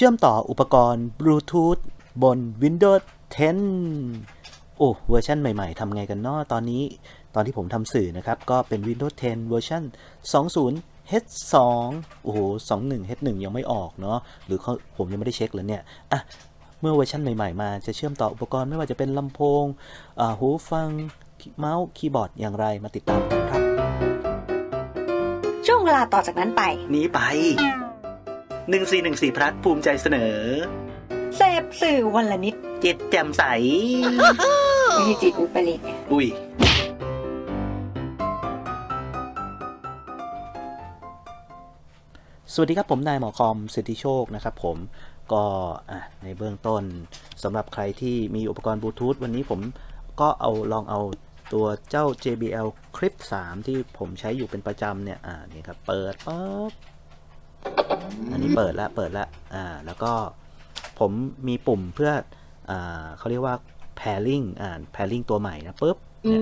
ชื่อมต่ออุปกรณ์บลูทูธบน Windows 10 โอ้เวอร์ชันใหม่ๆทำไงกันเนาะตอนนี้ตอนที่ผมทำสื่อนะครับ ก็เป็น Windows 10 เวอร์ชัน20 H2 โอ้โห21 H1 ยังไม่ออกเนาะหรือเขาผมยังไม่ได้เช็คเลยเนี่ยอะเมื่อเวอร์ชันใหม่ๆ มาจะเชื่อมต่ออุปกรณ์ไม่ว่าจะเป็นลำโพงอ่าหูฟังเมาส์คีย์บอร์ดอย่างไรมาติดตามกันครับ ช่วงเวลาต่อจากนั้นไป นี้ไป 1414พลัดภูมิใจเสนอ เสพสื่อวันละนิด จิตแจ่มใส ไม่ใช่จิตอุปริตอุ้ย สวัสดีครับผมนายหมอคอมสิทธิโชคนะครับผมก็อะในเบื้องต้นสำหรับใครที่มีอุปกรณ์บลูทูธวันนี้ผมก็เอาลองเอาตัวเจ้า JBL Clip 3 ที่ผมใช้อยู่เป็นประจำเนี่ย อ่า นี่ครับ เปิดปั๊บ อันนี้เปิดแล้วเปิดแล้วอ่าแล้วก็ผมมีปุ่มเพื่ออ่าเขาเรียกว่า pairing อ่า pairing ตัวใหม่นะปุ๊บเนี่ย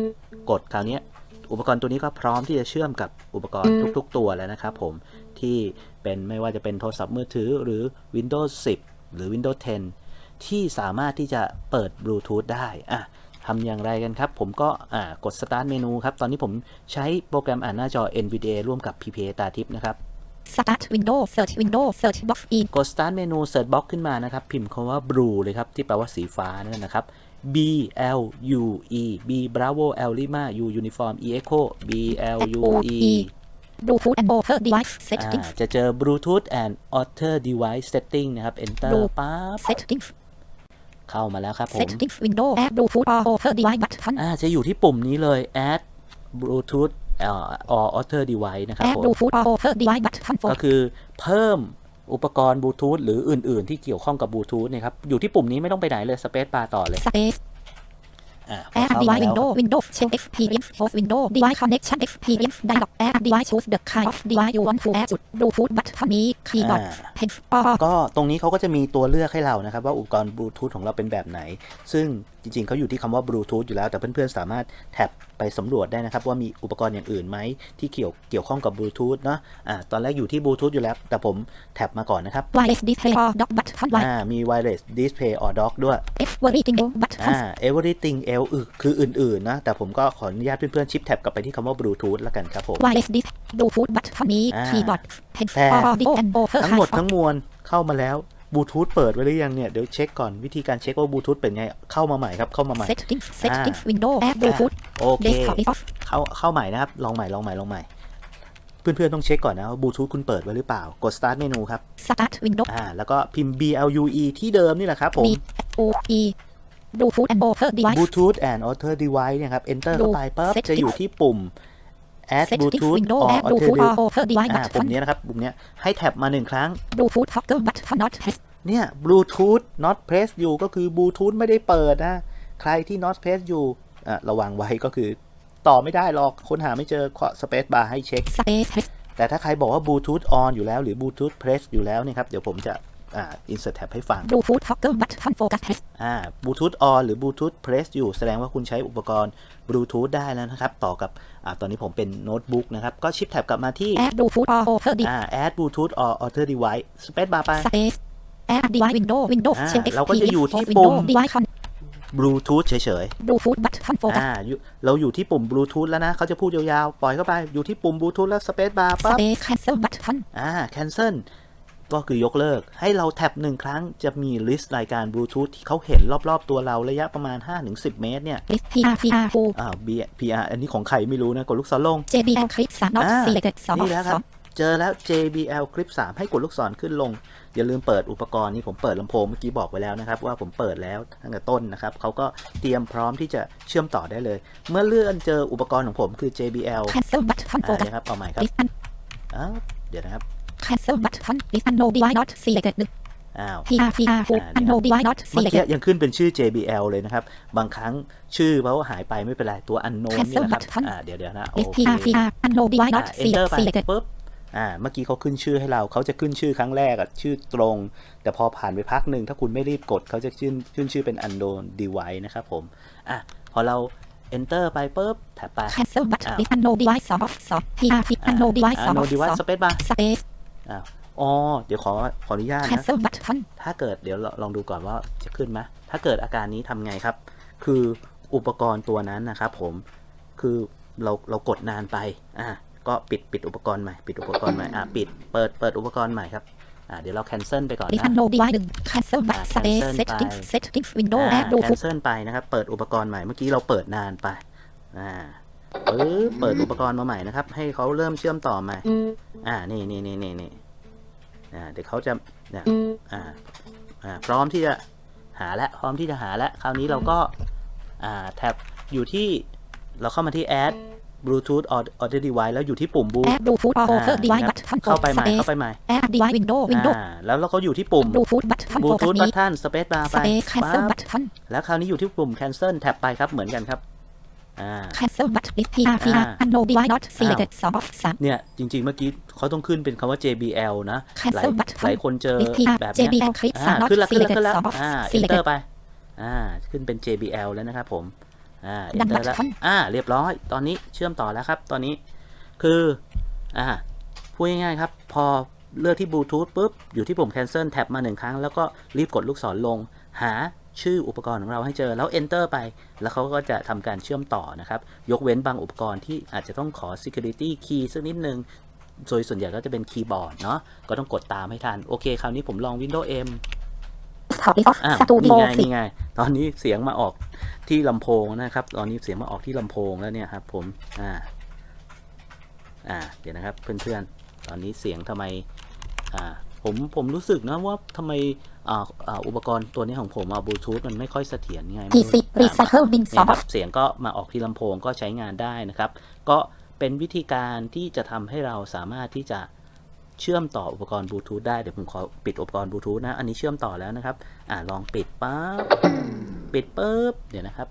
กดคราวเนี้ยอุปกรณ์ตัวนี้ก็พร้อมที่จะเชื่อมกับอุปกรณ์ทุก ๆ ตัวแล้วนะครับผมที่เป็นไม่ว่าจะเป็นโทรศัพท์มือถือหรือ Windows 10 หรือ Windows 10 ที่สามารถที่จะเปิดบลูทูธได้อะทำอย่างไรกันครับ ผมก็อ่ากด Start เมนูครับ ตอนนี้ผมใช้โปรแกรมอ่านหน้าจอ NVDA ร่วมกับ PPA ตาทิพย์นะครับ Start window search window search box in กด Start เมนู Search Box ขึ้นมานะครับ พิมพ์คำว่า blue เลยครับ ที่แปลว่าสีฟ้านั่นนะครับ B L U E B Bravo L Lima U Uniform E Echo B L U E Bluetooth and other device อ่า settings จะเจอ Bluetooth and Other Device Setting นะครับ Enter ดูปั๊บ settings เข้ามาแล้วครับผม settings window add Bluetooth or other device button อ่าจะอยู่ที่ปุ่มนี้เลย Add Bluetooth เอ่อ or Other Device นะครับ add ผม Bluetooth or other device button for ก็คือเพิ่มอุปกรณ์บลูทูธหรืออื่น ๆ ที่เกี่ยวข้องกับบลูทูธนะครับ อยู่ที่ปุ่มนี้ไม่ต้องไปไหนเลย Space Bar ต่อเลย space อ่าพอ add เข้ามา device แล้ว window window show experience host window device connection experience dialog add device choose the kind of device you want to add จุด Bluetooth button นี้ keyboard อ่า pen or ก็ตรงนี้เขาก็จะมีตัวเลือกให้เรานะครับ ว่าอุปกรณ์บลูทูธของเราเป็นแบบไหน ซึ่งจริงๆ เขาอยู่ที่คำว่าบลูทูธอยู่แล้ว แต่เพื่อนๆ สามารถแท็บไปสำรวจได้นะครับ ว่ามีอุปกรณ์อย่างอื่นไหมที่เกี่ยวเกี่ยวข้องกับบลูทูธเนาะอ่าตอนแรกอยู่ที่บลูทูธอยู่แล้ว แต่ผมแท็บมาก่อนนะครับ wireless display or dock button อ่ามี wireless display or dock ด้วย everything else button อ่า everything else อึคืออื่นๆนะ แต่ผมก็ขออนุญาตเพื่อนๆ ชิปแท็บกลับไปที่คำว่าบลูทูธแล้วกันครับผม wireless display Bluetooth button นี้อ่า keyboard pen แต่ audio and other ทั้งหมด kinds of ทั้งมวลเข้ามาแล้วบลูทูธเปิดไว้หรือยังเนี่ย เดี๋ยวเช็คก่อนวิธีการเช็คว่าบลูทูธเป็นไง เข้ามาใหม่ครับ เข้ามาใหม่ settings settings window add Bluetooth โอเค desktop is off เข้าเข้าใหม่นะครับ ลองใหม่ลองใหม่ลองใหม่ เพื่อนๆ ต้องเช็คก่อนนะว่าบลูทูธคุณเปิดไว้หรือเปล่า กด start เมนูครับ start window อ่าแล้วก็พิมพ์ BLUE ที่เดิมนี่แหละครับผม B O E Bluetooth and other device Bluetooth and Other Device เนี่ยครับ enter เข้าไปปั๊บ Settings จะอยู่ที่ปุ่ม add settings Bluetooth window or add Other Bluetooth Device or other device อ่าปุ่ม button นี้นะครับ ปุ่มเนี้ยให้แท็บมาหนึ่งครั้ง Bluetooth toggle button not press เนี่ย Bluetooth not press อยู่ก็คือ Bluetooth ไม่ได้เปิดนะ ใครที่ not press อยู่อะระวังไว้ก็คือต่อไม่ได้หรอก ค้นหาไม่เจอขอ space bar ให้เช็ค space press แต่ถ้าใครบอกว่า Bluetooth on อยู่แล้วหรือ Bluetooth press อยู่แล้วเนี่ยครับ เดี๋ยวผมจะ อ่า insert tab ให้ฟัง Bluetooth toggle button focus press อ่า Bluetooth on หรือ Bluetooth press อยู่แสดงว่าคุณใช้อุปกรณ์ Bluetooth ได้แล้วนะครับ ต่อกับ อ่า ตอนนี้ผมเป็นโน้ตบุ๊กนะครับ ก็ชิปแท็บกลับมาที่ add Bluetooth or other device อ่า add Bluetooth or other device space bar ไป space add device window window อ่า show เราก็จะอยู่ experience ที่ host ปุ่ม window device con Bluetooth เฉย Bluetooth button ๆ focus อ่าอยู่เราอยู่ที่ปุ่ม Bluetooth แล้วนะ เขาจะพูดยาวๆ ปล่อยเข้าไป อยู่ที่ปุ่ม Bluetooth แล้ว space bar ปั๊บ space cancel button อ่า cancel ก็คือยกเลิก ให้เราแท็บหนึ่งครั้งจะมีลิสต์รายการ Bluetooth ที่เขาเห็นรอบๆ ตัวเราระยะประมาณ 5-10 เมตรเนี่ย list PR PR 2อ้าว B PR อันนี้ของใครไม่รู้นะ กดลูกศรลง JBL clip 3 not อ่า selected 2นี่แล้วครับ เจอแล้ว JBL Clip 3ให้กดลูกศรขึ้นลง อย่าลืมเปิดอุปกรณ์นี้ผมเปิดลำโพงเมื่อกี้บอกไว้แล้วนะครับ ว่าผมเปิดแล้วตั้งแต่ต้นนะครับเขาก็เตรียมพร้อมที่จะเชื่อมต่อได้เลย เมื่อเลื่อนเจออุปกรณ์ของผมคือ JBL อ่า focus นะครับเอาใหม่ครับอ้าเดี๋ยวนะครับ cancel button list no device not selected อ้าว PR PR อ่า2 no device not เมื่อกี้ selected ยังขึ้นเป็นชื่อ JBL เลยนะครับ บางครั้งชื่อเขาหายไปไม่เป็นไร ตัว unknown นี่นะครับ Cancel button อ่าเดี๋ยวเดี๋ยวนะโอ list เค PR PR no device อ่า not enter ไป selected ปุ๊บ อ่า เมื่อกี้เขาขึ้นชื่อให้เรา เขาจะขึ้นชื่อครั้งแรกอะชื่อตรง แต่พอผ่านไปพักหนึ่ง ถ้าคุณไม่รีบกด เขาจะขึ้นขึ้นชื่อเป็น unknown device นะครับผม อะ พอเรา enter ไปปุ๊บแท็บไป cancel button อ้าว list no device 2 2 PR PR no device อ่า no device 2 space bar 2 space อ้าวอ๋อเดี๋ยวขอขออนุญาตนะ cancel button ถ้าเกิดเดี๋ยวเราลองดูก่อนว่าจะขึ้นไหมถ้าเกิดอาการนี้ทำไงครับ คืออุปกรณ์ตัวนั้นนะครับผมคือเราเรากดนานไปอะก็ปิดปิดอุปกรณ์ใหม่ปิดอุปกรณ์ใหม่อะปิดเปิดเปิดอุปกรณ์ใหม่ครับอะเดี๋ยวเรา cancel ไปก่อนดินะคันโนดีไวหนึ่ง cancel อ่า but space cancel setting ไป setting window อ่า add bluetooth cancel ไปนะครับ เปิดอุปกรณ์ใหม่เมื่อกี้เราเปิดนานไปอ่าปึ๊บเปิดอุปกรณ์มาใหม่นะครับ ให้เขาเริ่มเชื่อมต่อใหม่ อ่า นี่นี่นี่นี่นี่อ่า เดี๋ยวเขาจะเนี่ยอ่า อ่า พร้อมที่จะหาแล้วพร้อมที่จะหาแล้วคราวนี้เราก็ อ่า แท็บอยู่ที่เราเข้ามาที่ add bluetooth audio device แล้วอยู่ที่ปุ่มบู add bluetooth or อ่า alter device ครับ button เข้าไปใหม่ space เข้าไปใหม่ add device window window อ่าแล้วเราก็อยู่ที่ปุ่ม bluetooth button focus bluetooth me button space bar ไป space cancel ปั๊บ button แล้วคราวนี้อยู่ที่ปุ่ม cancel แท็บไปครับ เหมือนกันครับ อ่า cancel button list PR PR อ่า unknown device not selected สอง of สาม เนี่ยจริง ๆ เมื่อกี้เขาต้องขึ้นเป็นคำว่า JBL นะ หลาย cancel button หลายคนเจอ list PR แบบเนี้ย JBL clip สามอ่า not ขึ้นแล้วขึ้นแล้ว selected ขึ้นแล้วสอง of อ่า selected enter ไป อ่า ขึ้นเป็น JBL แล้วนะครับผม อ่าดัน enter แล้ว button อ่า เรียบร้อย ตอนนี้เชื่อมต่อแล้วครับ ตอนนี้ คือ อ่า พูดง่ายๆครับ พอเลือกที่บลูทูธปุ๊บ อยู่ที่ปุ่ม cancel แท็บมาหนึ่งครั้ง แล้วก็รีบกดลูกศรลง หา ชื่ออุปกรณ์ของเราให้เจอแล้ว enter ไป แล้วเขาก็จะทำการเชื่อมต่อนะครับ ยกเว้นบางอุปกรณ์ที่อาจจะต้องขอ security key สักนิดนึงโดยส่วนใหญ่ก็จะเป็นคีย์บอร์ดเนาะก็ต้องกดตามให้ทัน โอเค คราวนี้ผมลอง Windows M desktop is off อะ studio นี่ไงสินี่ไง ตอนนี้เสียงมาออกที่ลำโพงนะครับ ตอนนี้เสียงมาออกที่ลำโพงแล้วเนี่ยครับผม อ่า อ่า เดี๋ยวนะครับเพื่อนๆ ตอนนี้เสียงทำไม อ่าผมผมรู้สึกนะว่าทำไมอ่าอ่าอุปกรณ์ตัวนี้ของผมอะบลูทูธมันไม่ค่อยเสถียรไงไม่รู้ PC recycle bin สเนี่อยงครับเสียงก็มาออกที่ลำโพงก็ใช้งานได้นะครับ ก็เป็นวิธีการที่จะทำให้เราสามารถที่จะเชื่อมต่ออุปกรณ์บลูทูธได้ เดี๋ยวผมขอปิดอุปกรณ์บลูทูธนะ อันนี้เชื่อมต่อแล้วนะครับ อ่าลองปิดปั๊บ ปิดปุ๊บ เดี๋ยวนะครับ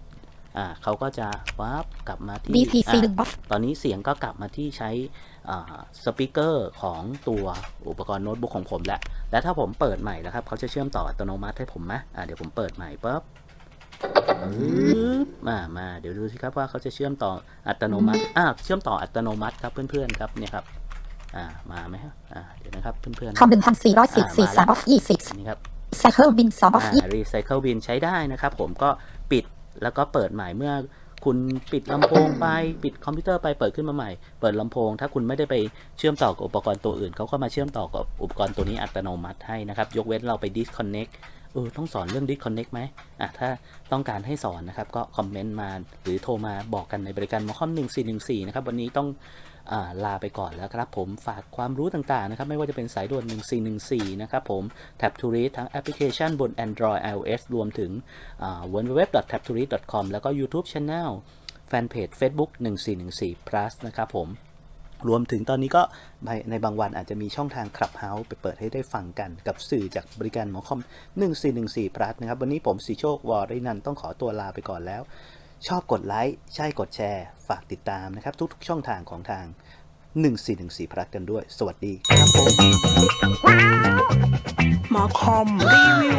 อ่าเขาก็จะปั๊บกลับมาที่ BTC อะหนึ่ง off ตอนนี้เสียงก็กลับมาที่ใช้สปีกเกอร์ของตัวอุปกรณ์โน้ตบุ๊กของผมแล้วและถ้าผมเปิดใหม่นะครับเขาจะเชื่อมต่ออัตโนมัติให้ผมไหมอ่าเดี๋ยวผมเปิดใหม่ปั๊บปึ๊บมามาเดี๋ยวดูสิครับว่าเขาจะเชื่อมต่ออัตโนมัติอ่าเชื่อมต่ออัตโนมัติครับเพื่อนๆครับเนี่ยครับอ่ามาไหมครับอ่าเดี๋ยวนะครับเพื่อนๆคำหนึ่งพันสี่ร้อยสิบสี่สาม off ยี่สิบนี่ครับ recycle bin สอง off ยี่อ่า Recycle Bin ใช้ได้นะครับผมก็ปิด แล้วก็เปิดใหม่เมื่อคุณปิดลำโพงไปปิดคอมพิวเตอร์ไปเปิดขึ้นมาใหม่ เปิดลำโพง ถ้าคุณไม่ได้ไปเชื่อมต่อกับอุปกรณ์ตัวอื่นเขาก็มาเชื่อมต่อกับอุปกรณ์ตัวนี้อัตโนมัติให้นะครับ ยกเว้นเราไป disconnect เออต้องสอนเรื่อง disconnect ไหมอะถ้าต้องการให้สอนนะครับ ก็คอมเมนต์มาหรือโทรมาบอกกันในบริการมอคอม1414 นะครับ วันนี้ต้อง ลาไปก่อนแล้วครับผมฝากความรู้ต่างๆนะครับไม่ว่าจะเป็นสายด่วน 1414 นะครับผม Tab to Read ทั้งแอปพลิเคชันบน Android iOS รวมถึง www.tabtoread.com แล้วก็ YouTube Channel แฟนเพจ Facebook 1414 plus นะครับผมรวมถึงตอนนี้ก็ในบางวันอาจจะมีช่องทาง Clubhouse ไปเปิดให้ได้ฟังกันกับสื่อจากบริการหมอคอม 1414 plus นะครับ วันนี้ผมสีโชควอรินันต้องขอตัวลาไปก่อนแล้ว ชอบกดไลค์ใช่กดแชร์ ฝากติดตามนะครับ ทุกๆ ช่องทางของทาง 1414พลัดกันด้วย สวัสดีครับผมหมอคอมรีวิว